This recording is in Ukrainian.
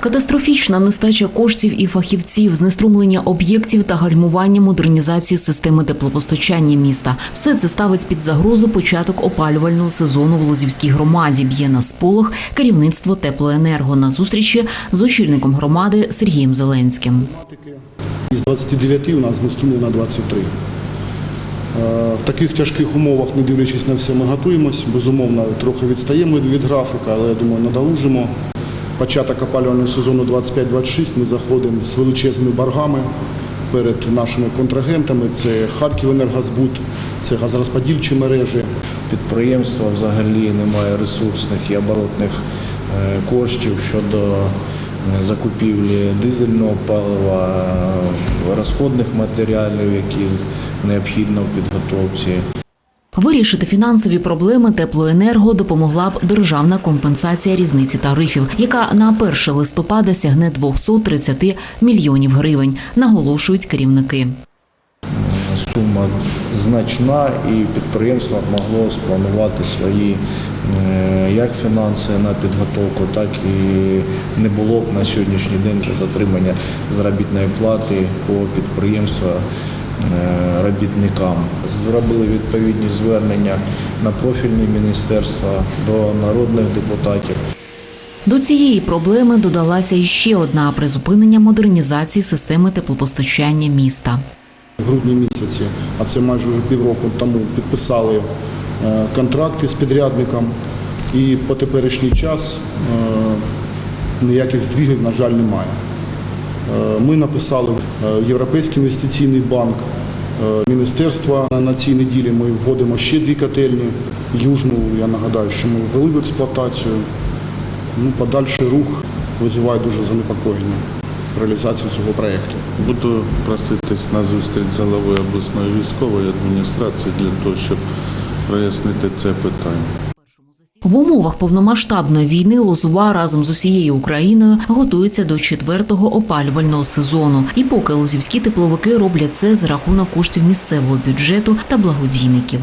Катастрофічна нестача коштів і фахівців, знеструмлення об'єктів та гальмування модернізації системи теплопостачання міста. Все це ставить під загрозу початок опалювального сезону в Лозівській громаді. Б'є на сполох керівництво теплоенерго на зустрічі з очільником громади Сергієм Зеленським. Із 29 у нас знеструмлено 23. Е, В таких тяжких умовах, не дивлячись на все, ми готуємось. Безумовно, трохи відстаємо від- графіка, але я думаю, надолужимо. Початок опалювального сезону 25-26 ми заходимо з величезними боргами перед нашими контрагентами. Це Харківенергозбут, це газорозподільчі мережі. підприємства взагалі немає ресурсних і оборотних е, коштів щодо е, закупівлі дизельного палива, е, розходних матеріалів, які необхідно в підготовці. Вирішити фінансові проблеми теплоенерго допомогла б державна компенсація різниці тарифів, яка на 1 листопада сягне 230 мільйонів гривень, наголошують керівники. Сума значна і підприємство могло спланувати свої е, як фінанси на підготовку, так і не було б на сьогоднішній день затримання заробітної плати по підприємству робітникам. Зробили відповідні звернення на профільні міністерства до народних депутатів. До цієї проблеми додалася іще одна призупинення модернізації системи теплопостачання міста. В грудні місяці, а це майже вже півроку тому, підписали е, контракти з підрядником. І по теперішній час е, ніяких здвігів, на жаль, немає. Е, Ми написали в е, Європейський інвестиційний банк, е, міністерство на- на цій неділі. Ми вводимо ще дві котельні. Южну, я нагадаю, що ми ввели в експлуатацію. Ну, подальший рух визиває дуже занепокоєння реалізацію цього проєкту. Буду проситись на зустріч з головою обласної військової адміністрації для того, щоб прояснити це питання. В умовах повномасштабної війни Лозова разом з усією Україною готується до четвертого опалювального сезону. І поки лозівські тепловики роблять це за рахунок коштів місцевого бюджету та благодійників.